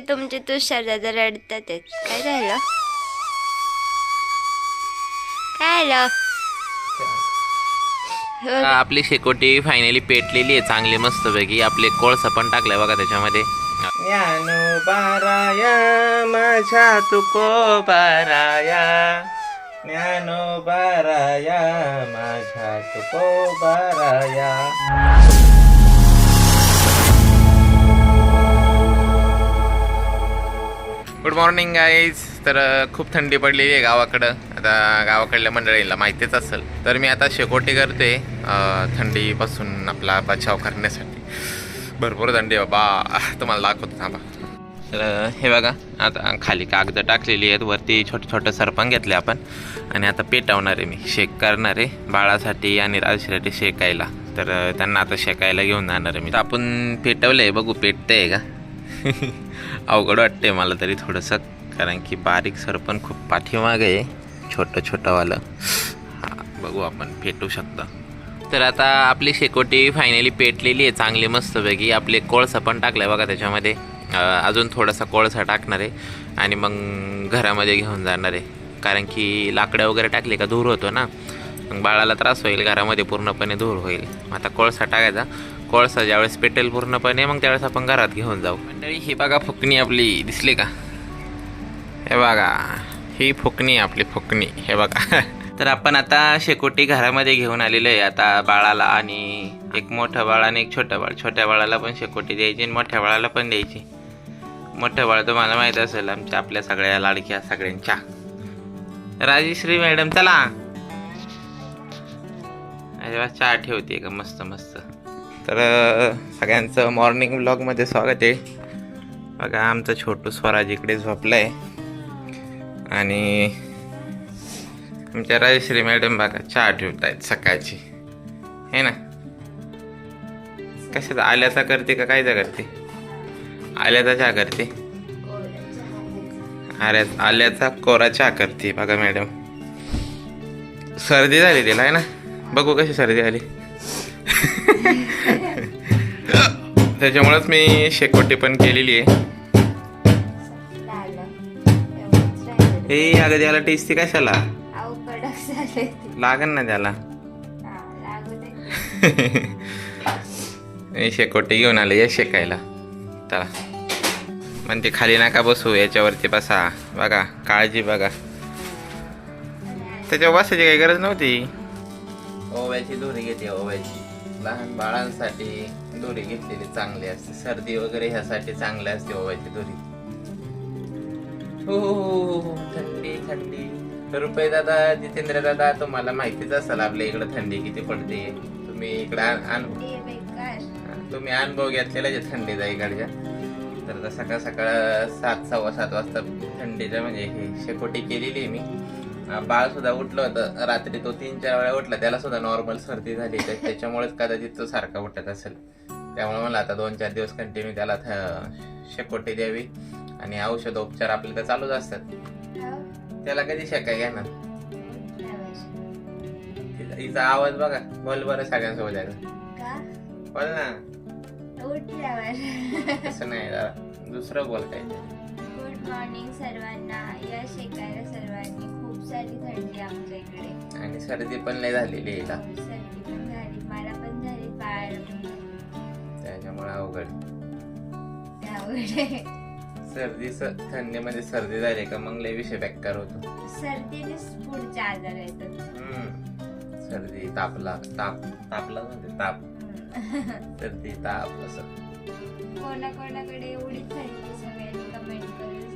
तुमचे तुषार दादा रडतात आहेत. काय झालं? काय झालं? हो, आपली शेकोटी फायनली पेटलेली आहे चांगली मस्तपैकी. आपले कोळसा पण टाकलाय बघा त्याच्यामध्ये. ज्ञानो बाराया माझ्या तुको बाराया ज्ञानो बाराया माझ्या तुको बाराया मॉर्निंग आईज तर खूप थंडी पडलेली आहे गावाकडं. आता गावाकडल्या मंडळीला माहितीच असेल. तर मी आता शेकोटी करते थंडीपासून आपला बचाव करण्यासाठी. भरपूर थंडी बाबा. तुम्हाला दाखवतो थांबा. तर हे बघा आता खाली कागद टाकलेली आहेत. वरती छोटं छोटं सरपण घेतले आपण. आणि आता पेटवणार आहे मी. शेक करणार आहे बाळासाठी आणि राजश्रीसाठी शेकायला. तर त्यांना आता शेकायला घेऊन जाणार आहे मी. तर आपण आहे बघू पेटतंय का? अवघड वाटते मला तरी थोडंसं कारण की बारीक सरपण खूप पाठीमागे आहे छोटं छोटंवालं. हां बघू आपण पेटू शकता. तर आता आपली शेकोटी फायनली पेटलेली आहे चांगली मस्तपैकी आपले कोळसा पण टाकलाय बघा त्याच्यामध्ये. अजून थोडासा कोळसा टाकणार आहे आणि मग घरामध्ये घेऊन जाणार आहे. कारण की लाकडं वगैरे टाकले का धूर होतो ना मग बाळाला त्रास होईल घरामध्ये पूर्णपणे धूर होईल. आता कोळसा टाकायचा. कोळसा ज्यावेळेस पेटेल पूर्णपणे मग त्यावेळेस आपण घरात घेऊन जाऊ. मंडळी ही बघा फुकणी आपली दिसली का? हे बघा ही फुकणी आपली फुकणी हे बघा. तर आपण आता शेकोटी घरामध्ये घेऊन आलेलो आहे आता बाळाला आणि एक मोठं बाळ आणि एक छोटं बाळ. छोट्या बाळाला पण शेकोटी द्यायची आणि मोठ्या बाळाला पण द्यायची. मोठं बाळ तुम्हाला माहीत असेल आमच्या आपल्या सगळ्या लाडक्या सगळ्यांच्या. राजश्री मॅडम चला. अरे वा चहा ठेवते का? मस्त मस्त. तर सगळ्यांचं मॉर्निंग ब्लॉगमध्ये स्वागत आहे. बघा आमचं छोटू स्वराज इकडे आहे आणि आमच्या राजश्री मॅडम बघा चहा ठेवतायत सकाळची. हे ना? कशाचा? आल्याचा करते का कायचा करते? आल्याचा चहा करते? आल्या आल्याचा कोरा चहा करते बघा मॅडम सर्दी झाली तिला आहे ना? बघू कशी सर्दी आली त्याच्यामुळेच मी शेकोटी पण केलेली आहे. ए हे अगं त्याला टेस्टी कशाला? लागन ना त्याला. शेकोटी घेऊन आले या शेकायला. चला. म्हणते खाली नका बसू याच्यावरती बसा. बघा काळजी बघा. त्याच्यावर बसायची काही गरज नव्हती. ओव्याची दोरी घेते ओव्याची. लहान बाळांसाठी दोरी घेतलेली चांगली असते. सर्दी वगैरे ह्यासाठी चांगली असते ओव्याची दोरी. हो हो, हो, हो, थंडी थंडी. तर रुपये दादा जितेंद्र दादा तुम्हाला माहितीच असेल आपल्या इकडे थंडी किती पडते. तुम्ही इकडे. तुम्ही अनुभव घेतलेला आहे थंडीचा इकडच्या. तर सकाळ सकाळ सात सव्वा सात वाजता थंडीच्या म्हणजे हे शेकोटी केलेली आहे मी. बाळ सुद्धा उठलं होतं. रात्री तो तीन चार वेळा उठला त्याला सुद्धा नॉर्मल सर्दी झाली. तर त्याच्यामुळेच कदाचित तो सारखा उठत असेल. त्यामुळे मला आता दोन चार दिवस कंटिन्यू त्याला थ- शेकोटी द्यावी. आणि औषधोपचार आपले तर चालूच असतात. त्याला कधी शेकाय घेणार? ठेवायचं. तिचा- आवाज बघा बोल बरं सगळ्यांसोबत आहे? बोल ना. असं नाही दुसरं बोल काय गुड मॉर्निंग सर्वांना. या शेकायला सर्वांनी. खूप सारी थंडी आमच्या इकडे. आणि सर्दी पण लय झालेली आहे हिला सर्दी पण झाली मला पण झाली बाळाला पण झाली. त्याच्यामुळे अवघड त्यामुळे सर्दी स- थंडीमध्ये सर्दी झाली का मग लय विषय बेकार होतो. सर्दीनेच पुढचे आजार येतात हम्म. सर्दी तापला ताप तापला म्हणजे ताप. सर्दी ताप असं. कोणाकोणाकडे एवढी सगळ्यांनी कमेंट करून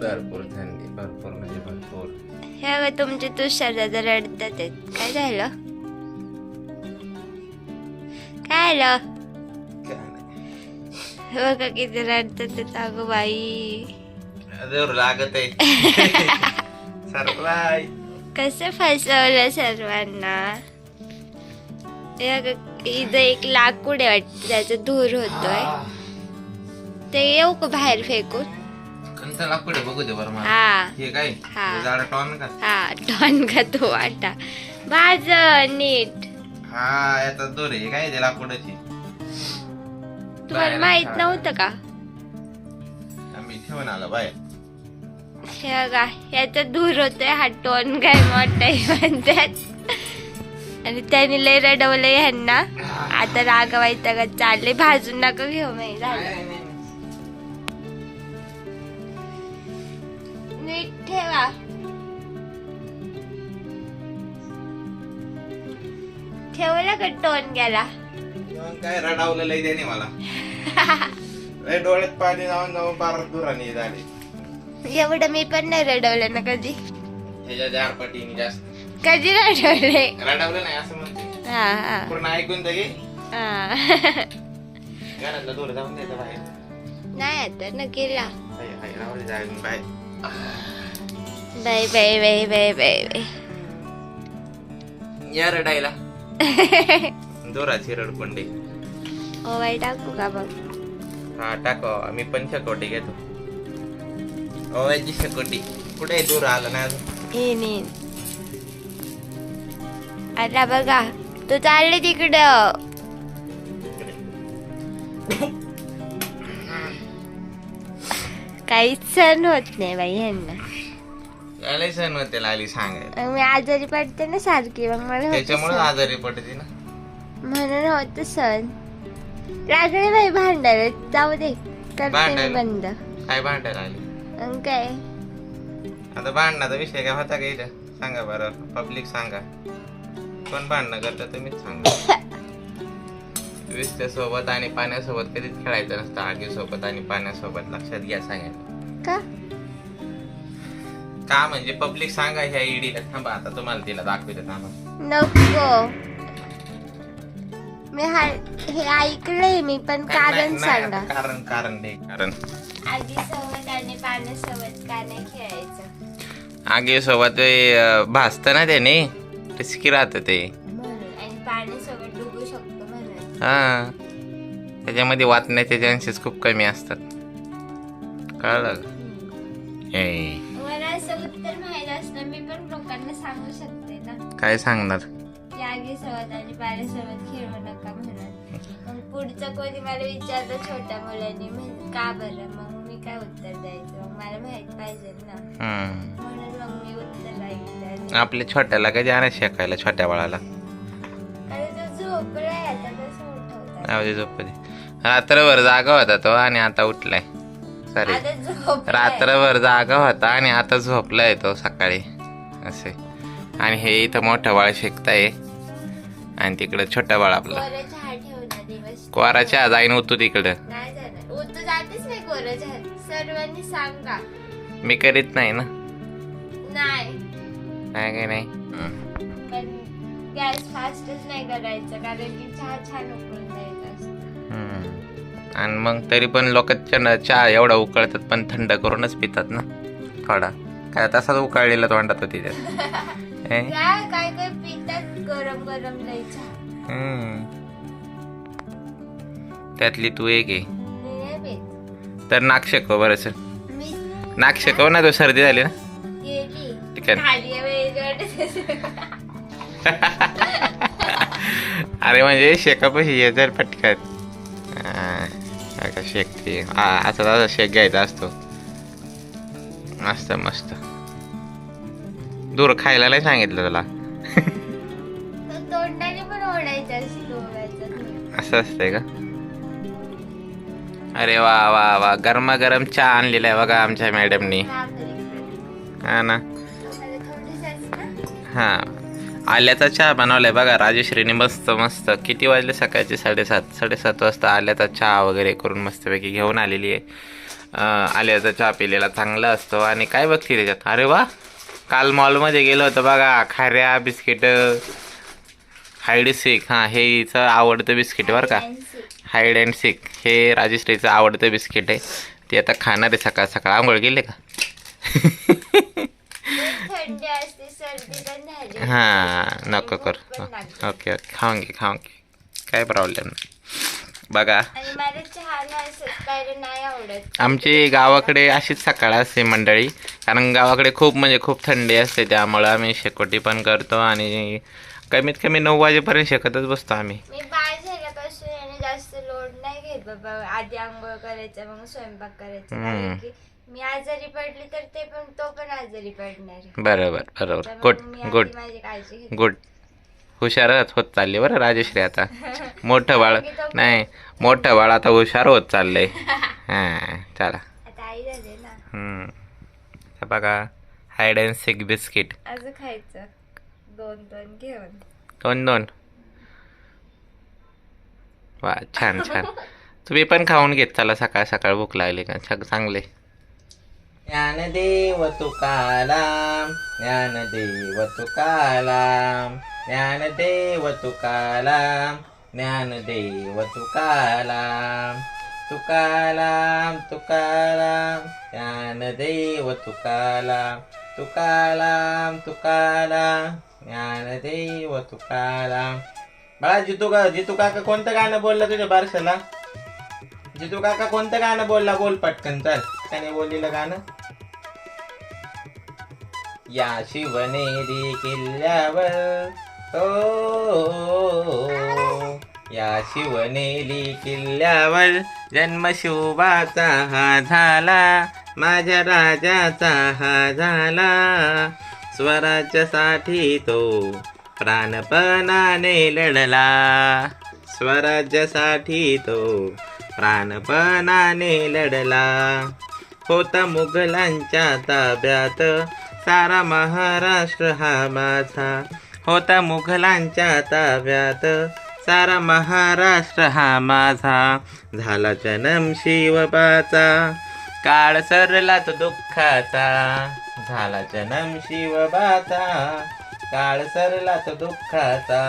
भरपूर थंडी भरपूर म्हणजे भरपूर. हे बघा तुमचे तुषार दादा रडतात आहेत. काय झालं? काय झालं काय नाही. हे बघा किती रडतात आहेत. अगं बाई. लागत आहे. सरप्राईज. कसं फसवलं सर्वांना? हे बघा, इथं एक लाकूड आहे वाटतं त्याचा धूर होतोय. ते येऊ का बाहेर फेकून? कोणतं लाकूड आहे बघू दे बरं मला. हा. हे काय? हा. हे झाड टॉन का? हा टॉन का तो वाटा? माझ नीट. हा याचा दोर आहे. काय ते लाकूडाची तुम्हाला माहीत नव्हतं का? ठेवून आला बाय हे याचा दूर होतोय हा टोन काय मोठा म्हणतात. आणि त्याने लय रडवलंय ह्यांना. आता रागवायचं का? चालले भाजून नका घेऊ झालं ठेवा. ठेवला का टोन गेला काय रडावलं लय त्याने मला. लय डोळ्यात पाणी जाऊन जाऊन पार दुराने झाले. एवढं मी पण नाही रडवलं ना कधी. त्याच्या चार पटीने जास्त. कधी रडवले? रडावलं नाही असं म्हणते. हा हा. पूर्ण ऐकून तर घे. हा. घरातला दूर जाऊन द्यायचं बाहेर. नाही आता न केला हाय, हाय, राहू दे, जाऊन बाहेर. Bye bye bye bye bye bye या रडायला जोराची रडकुंडी ओवाय टाकू का बघ हा टाको मी पण शेकोटी घेतो ओवायची शेकोटी कुठे दूर आला येईन येईन आता बघा तू चालले तिकडं काहीच सण होत नाही बाई ह्यांना याला सण होते लाली सांगायला. मग मी आजारी पडते ना सारखी मग मला होतं त्याच्यामुळे सण. आजारी पडते ना. म्हणून होत सण. लागले बाई भांडायला जाऊ दे करते मी भांडायला? बंद. काय भांडायला आली? काय? आता भांडणाचा विषय काय होता का इथं? सांगा बरं पब्लिक सांगा. कोण भांडणं करतं तुम्हीच सांगा. विस्त्या सोबत आणि पाण्यासोबत कधीच खेळायचं नसतं. आगीसोबत आणि पाण्यासोबत लक्षात घ्या सांगायला. का? का म्हणजे पब्लिक सांगा ह्या ईडीला थांबा आता तुम्हाला तिला दाखवते थांबा. नको. मी हा हे ऐकलंय मी पण कारण नाही, नाही, सांगा. आता कारण कारण दे. कारण. आधी सोबत आणि पाण्यासोबत का नाही खेळायचं. आगीसोबत भासत ना त्याने? रिस्की राहतं ते. म्हणून. आणि पाण्यासोबत डुबू शकतो म्हणून. हा. त्याच्यामध्ये वाचण्याचे चान्सेस खूप कमी असतात. कळलं का? ए, उत्तर माहीत असतं मी पण लोकांना सांगू शकते ना. काय सांगणार? की आणि पाण्यासोबत खेळू नका म्हणून. मग पुढचं कोणी मला विचारलं छोट्या मुलांनी का बरं? मग मी काय उत्तर द्यायचं? मग मला माहीत पाहिजे ना. हम्म. म्हणून मग मी उत्तर ऐकलं आपल्या छोट्याला कधी आणत शिकायला छोट्या बाळाला? अरे तो झोपलाय आता कसं उठवतात आवडी झोपते रात्रभर जागा होता तो आणि आता उठलाय. सॉरी. रात्रभर जागा होता आणि आता झोपलाय तो सकाळी. असे. आणि हे इथं मोठं बाळ शिकताय. आणि तिकडं छोटं बाळ आपलं. कोराच्या जाईन उतू तिकडं. सर्वांनी सांगा. मी करीत नाही ना. नाही. नाही गॅस फास्टच नाही करायचं कारण की चहा छान उकळून द्यायचा. आणि मग तरी पण लोक चहा एवढा उकळतात पण थंड करूनच पितात ना. थोडा. काय तसाच उकळलेला तोंडात होती त्यात? काय काय काय पितात? गरम गरम लई चहा. हम्म. त्यातली तू एक आहे. तर नाक शेकव मी नाक शेकव ना तो सर्दी झाली ना. ठीक आहे. अरे म्हणजे शेकापशी ये जर पटकन का शेकते हा असा तसा शेक घ्यायचा असतो मस्त मस्त दूर खायला नाही सांगितलं ओढायचं असं असतंय का अरे वा वा वा गरमागरम चहा आणलेला आहे बघा आमच्या मॅडमनी हा ना हा आल्याचा चहा बनवलाय बघा राजेश्रीने मस्त मस्त. किती वाजले सकाळचे? साडेसात साडेसात वाजता आल्याचा चहा वगैरे करून मस्तपैकी घेऊन आलेली आहे. आल्याचा चहा पिलेला चांगला असतो. आणि काय बघते त्याच्यात? अरे वा! काल मॉलमध्ये गेलो होतो बघा खाऱ्या बिस्किट. हाईड सिक. हां हे हिचं आवडतं बिस्किट बरं का. Hide and seek. हे राजेश्रीचं आवडतं बिस्किट आहे. ते आता खाणार आहे सकाळ सकाळ. आंघोळ गेले का? थंडी असते सर्दी पण झाली. हां नको कर. Okay okay. खाऊन घे खाऊन घे. काय प्रॉब्लेम नाही. बघा. आणि मला चहाला असं काय नाही आवडत. आमची गावाकडे अशीच सकाळ असते मंडळी. कारण गावाकडे खूप म्हणजे खूप थंडी असते त्यामुळं आम्ही शेकोटी पण करतो आणि कमीत कमी नऊ वाजेपर्यंत शेकतच बसतो आम्ही. मी बाळ झाल्यापासून याने जास्त लोड नाही घेत बाबा. आधी आंघोळ करायचं मग स्वयंपाक करायचा. हम्म. कारण की मी आजारी पडली तर ते पण तो पण आजारी पडणार. बरोबर बरोबर. त्यामुळे गुड आधी गुड. माझी काळजी घेते. गुड. हुशारच होत चालली बरं राजश्री आता. मोठं बाळ नाही मोठं बाळ आता हुशार होत चाललंय. हां चला. आता आई झाले ना. हम्म. हे बघा हायड अँड सिक बिस्किट असं खायचं. दोन दोन घेऊन. दोन दोन. वा छान छान. तुम्ही पण खाऊन घेत चला सकाळ सकाळ भूक लागली का? छान चांगले. ज्ञानदेव तुकाराम ज्ञानदेव तुकाराम ज्ञानदेव तुकाराम ज्ञानदेव तुकाराम तुकाराम तुकाराम ज्ञानदेव तुकाराम तुकाराम तुकाराम ज्ञानदेव तुकाराम बाळा जितू का जितू काका कोणतं गाणं बोललं तुझ्या बारशाला? जितू काका कोणतं गाणं बोलला? बोल पटकन चल. त्याने बोललेलं गाणं? या शिवनेरी किल्ल्यावर हो या शिवनेरी किल्ल्यावर जन्म शिवबाचा हा झाला माझ्या राजाचा हा झाला. स्वराज्यासाठी तो प्राणपणाने लढला. स्वराज्यासाठी तो प्राणपणाने लढला. होता मुघलांच्या ताब्यात. सारा महाराष्ट्र हा माझा होता मुघलांच्या ताब्यात. सारा महाराष्ट्र हा माझा झाला जन्म शिवबाचा काळ सरला तो दुःखाचा झाला जन्म शिवबाचा काळ सरला तो दुःखाचा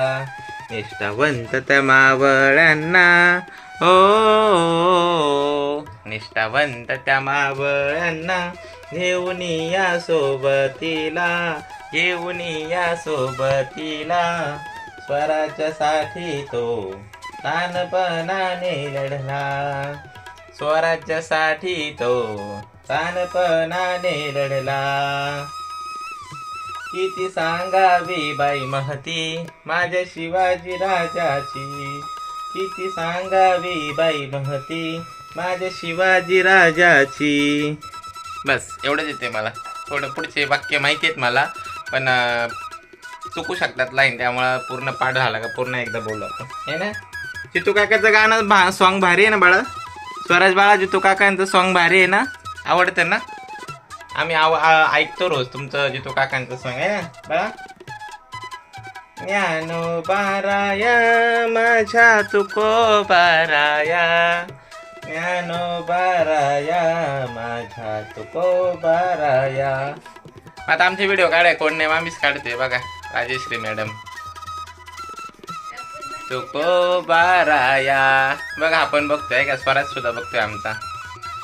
निष्ठावंत त्या मावळ्यांना हो निष्ठावंत त्या मावळ्यांना घेऊन या सोबतीला घेऊन या सोबतीला. स्वराज्यासाठी तो तानपणाने लढला. स्वराज्यासाठी तो तानपणाने लढला. किती सांगावी बाई महती माझ्या शिवाजी राजाची. किती सांगावी बाई महती? माझ्या शिवाजी राजाची. बस एवढंच येते मला. थोडं पुढचे वाक्य माहिती आहेत मला पण अं, चुकू शकतात लाईन त्यामुळं पूर्ण पाठ झाला का पूर्ण एकदा बोलू आपण. हे ना? जितू काकाचं गाणं भा सॉन्ग भारी आहे ना बाळा? स्वराज बाळा जितू काकांचं सॉन्ग भारी आहे ना? आवडतं ना? आम्ही आव आ- ऐकतो रोज तुमचं जितू काकांचं सॉन्ग आहे ना? बाळा? ज्ञानो बाराया माझ्या तुको बाराया. ज्ञानो बाराया माझ्या तुको बाराया. आता आमचे व्हिडिओ काढाय कोण नाही आम्हीच काढते बघा राजेश्री मॅडम तुको बाराया. बघा आपण बघतोय का? स्वराज सुद्धा बघतोय आमचा.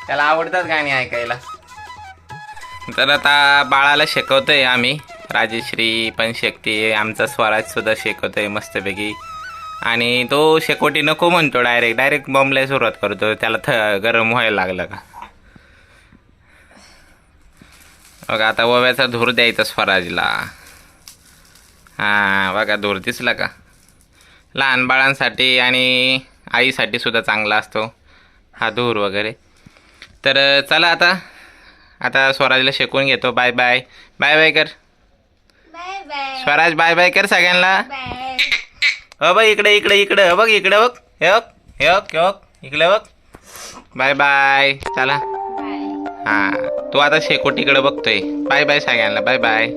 त्याला आवडतात गाणी ऐकायला. तर आता बाळाला शिकवतोय आम्ही. राजेश्री पण शेकते आमचा स्वराजसुद्धा शेकवतो आहे मस्तपैकी. आणि तो शेकोटी नको म्हणतो डायरेक्ट डायरेक्ट बॉम्बला सुरुवात करतो त्याला थ गरम व्हायला लागलं का? बघा आता ओव्याचा धूर द्यायचा स्वराजला. हां बघा धूर दिसला का? लहान बाळांसाठी आणि आईसाठी सुद्धा चांगला असतो हा धूर वगैरे. तर चला आता. आता स्वराजला शिकवून घेतो. बाय बाय बाय बाय कर स्वराज बाय बाय कर सगळ्यांना. हो बघ इकडे इकडे इकडे. हो बघ इकडे बघ. हे बघ हे बघ हे बघ. इकडे बघ. Bye bye. चला. हां तू आता शेकोटीकडे बघतोय. बाय बाय सगळ्यांना. Bye bye.